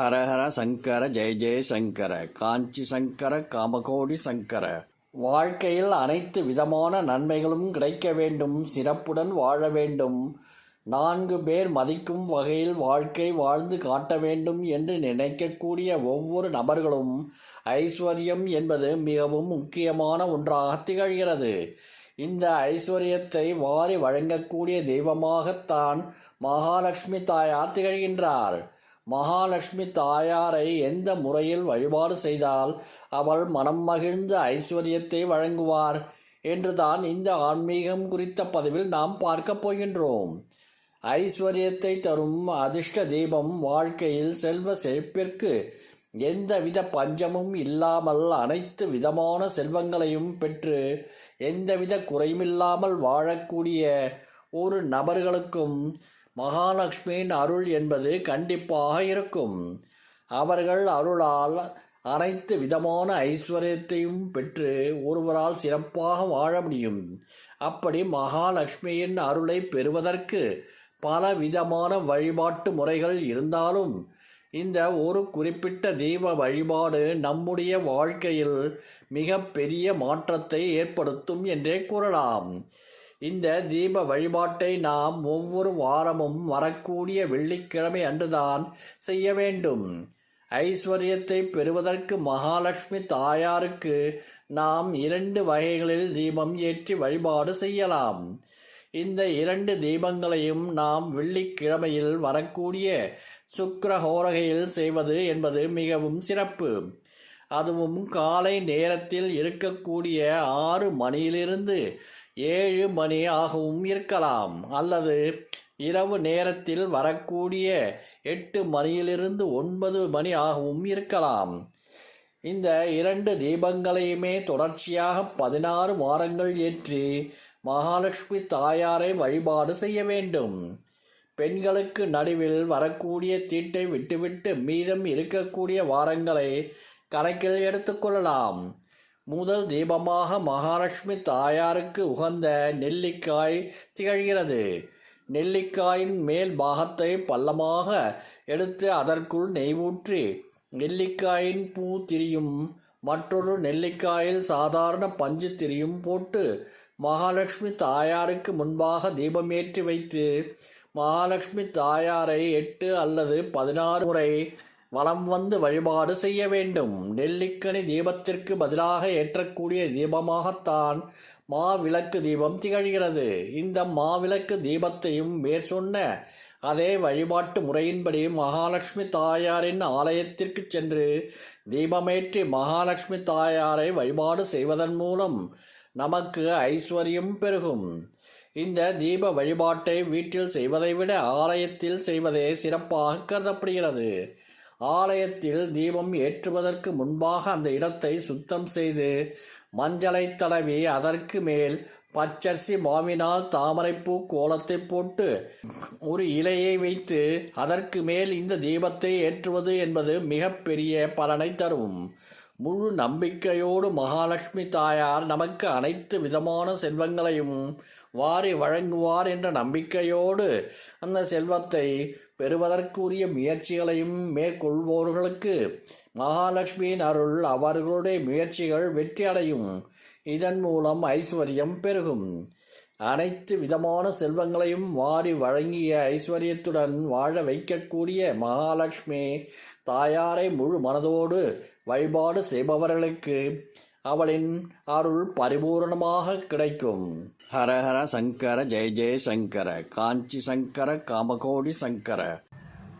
ஹரஹர சங்கர ஜெய ஜெய சங்கர காஞ்சி சங்கர காமகோடி சங்கர. வாழ்க்கையில் அனைத்து விதமான நன்மைகளும் கிடைக்க வேண்டும் சிறப்புடன் வாழ வேண்டும். நான்கு பேர் மதிக்கும் வகையில் வாழ்க்கை வாழ்ந்து காட்ட வேண்டும் என்று நினைக்கக்கூடிய ஒவ்வொரு நபர்களும் ஐஸ்வர்யம் என்பது மிகவும் முக்கியமான ஒன்றாக திகழ்கிறது. இந்த ஐஸ்வர்யத்தை வாரி வழங்கக்கூடிய தெய்வமாகத்தான் மகாலட்சுமி தாயார் திகழ்கின்றார். மகாலட்சுமி தாயாரை எந்த முறையில் வழிபாடு செய்தால் அவள் மனம் மகிழ்ந்து ஐஸ்வர்யத்தை வழங்குவார்? என்றுதான் இந்த ஆன்மீகம் குறித்த பதிவில் நாம் பார்க்கப் போகின்றோம். ஐஸ்வர்யத்தை தரும் அதிர்ஷ்ட தீபம் வாழ்க்கையில் செல்வ செழிப்பிற்கு எந்தவித பஞ்சமும் இல்லாமல் அனைத்து விதமான செல்வங்களையும் பெற்று எந்தவித குறையுமில்லாமல் வாழக்கூடிய ஒரு நபர்களுக்கும் மகாலட்சுமியின் அருள் என்பது கண்டிப்பாக இருக்கும். அவர்கள் அருளால் அனைத்து விதமான ஐஸ்வர்யத்தையும் பெற்று ஒருவரால் சிறப்பாக வாழ முடியும். அப்படி மகாலட்சுமியின் அருளை பெறுவதற்கு பல விதமான வழிபாட்டு முறைகள் இருந்தாலும் இந்த ஒரு குறிப்பிட்ட தெய்வ வழிபாடு நம்முடைய வாழ்க்கையில் மிக பெரிய மாற்றத்தை ஏற்படுத்தும் என்றே கூறலாம். இந்த தீப வழிபாட்டை நாம் ஒவ்வொரு வாரமும் வரக்கூடிய வெள்ளிக்கிழமை அன்றுதான் செய்ய வேண்டும். ஐஸ்வர்யத்தை பெறுவதற்கு மகாலட்சுமி தாயாருக்கு நாம் இரண்டு வகைகளில் தீபம் ஏற்றி வழிபாடு செய்யலாம். இந்த இரண்டு தீபங்களையும் நாம் வெள்ளிக்கிழமையில் வரக்கூடிய சுக்கரஹோரகையில் செய்வது என்பது மிகவும் சிறப்பு. அதுவும் காலை நேரத்தில் இருக்கக்கூடிய ஆறு மணியிலிருந்து ஏழு மணி ஆகவும் இருக்கலாம். அல்லது இரவு நேரத்தில் வரக்கூடிய எட்டு மணியிலிருந்து ஒன்பது மணி ஆகவும் இருக்கலாம். இந்த இரண்டு தீபங்களையுமே தொடர்ச்சியாக பதினாறு வாரங்கள் ஏற்றி மகாலட்சுமி தாயாரை வழிபாடு செய்ய வேண்டும். பெண்களுக்கு நடுவில் வரக்கூடிய தீட்டை விட்டுவிட்டு மீதம் இருக்கக்கூடிய வாரங்களை கணக்கில் எடுத்துக்கொள்ளலாம் முதல் தீபமாக மகாலட்சுமி தாயாருக்கு உகந்த நெல்லிக்காய் திகழ்கிறது. நெல்லிக்காயின் மேல் பாகத்தை பள்ளமாக எடுத்து அதற்குள் நெய் ஊற்றி நெல்லிக்காயின் பூ திரியும் மற்றொரு நெல்லிக்காயில் சாதாரண பஞ்சு திரியும் போட்டு மகாலட்சுமி தாயாருக்கு முன்பாக தீபமேற்றி வைத்து மகாலட்சுமி தாயாரை எட்டு அல்லது பதினாறு முறை வலம் வந்து வழிபாடு செய்ய வேண்டும். நெல்லிக்கனி தீபத்திற்கு பதிலாக ஏற்றக்கூடிய தீபமாகத்தான் மாவிளக்கு தீபம் திகழ்கிறது. இந்த மாவிளக்கு தீபத்தையும் மேற்சொன்ன அதே வழிபாட்டு முறையின்படி மகாலட்சுமி தாயாரின் ஆலயத்திற்கு சென்று தீபமேற்றி மகாலட்சுமி தாயாரை வழிபாடு செய்வதன் மூலம் நமக்கு ஐஸ்வர்யம் பெருகும். இந்த தீப வழிபாட்டை வீட்டில் செய்வதை விட ஆலயத்தில் செய்வதே சிறப்பாக கருதப்படுகிறது. ஆலயத்தில் தீபம் ஏற்றுவதற்கு முன்பாக அந்த இடத்தை சுத்தம் செய்து மஞ்சளை தடவி அதற்கு மேல் பச்சரிசி மாவினால் தாமரைப்பூ கோலத்தை போட்டு ஒரு இலையை வைத்து அதற்கு மேல் இந்த தீபத்தை ஏற்றுவது என்பது மிகப்பெரிய பலனை தரும். முழு நம்பிக்கையோடு மகாலட்சுமி தாயார் நமக்கு அனைத்து விதமான செல்வங்களையும் வாரி வழங்குவார் என்ற நம்பிக்கையோடு அந்த செல்வத்தை பெறுவதற்குரிய முயற்சிகளையும் மேற்கொள்வோர்களுக்கு மகாலட்சுமியின் அருள் அவர்களுடைய முயற்சிகள் வெற்றியடையும். இதன் மூலம் ஐஸ்வர்யம் பெருகும். அனைத்து விதமான செல்வங்களையும் வாரி வழங்கிய ஐஸ்வர்யத்துடன் வாழ வைக்கக்கூடிய மகாலட்சுமி தாயாரை முழு மனதோடு வழிபாடு செய்பவர்களுக்கு அவளின் அருள் பரிபூர்ணமாக கிடைக்கும். ஹரஹர சங்கர ஜெய ஜெய சங்கர காஞ்சி சங்கர காமகோடி சங்கர.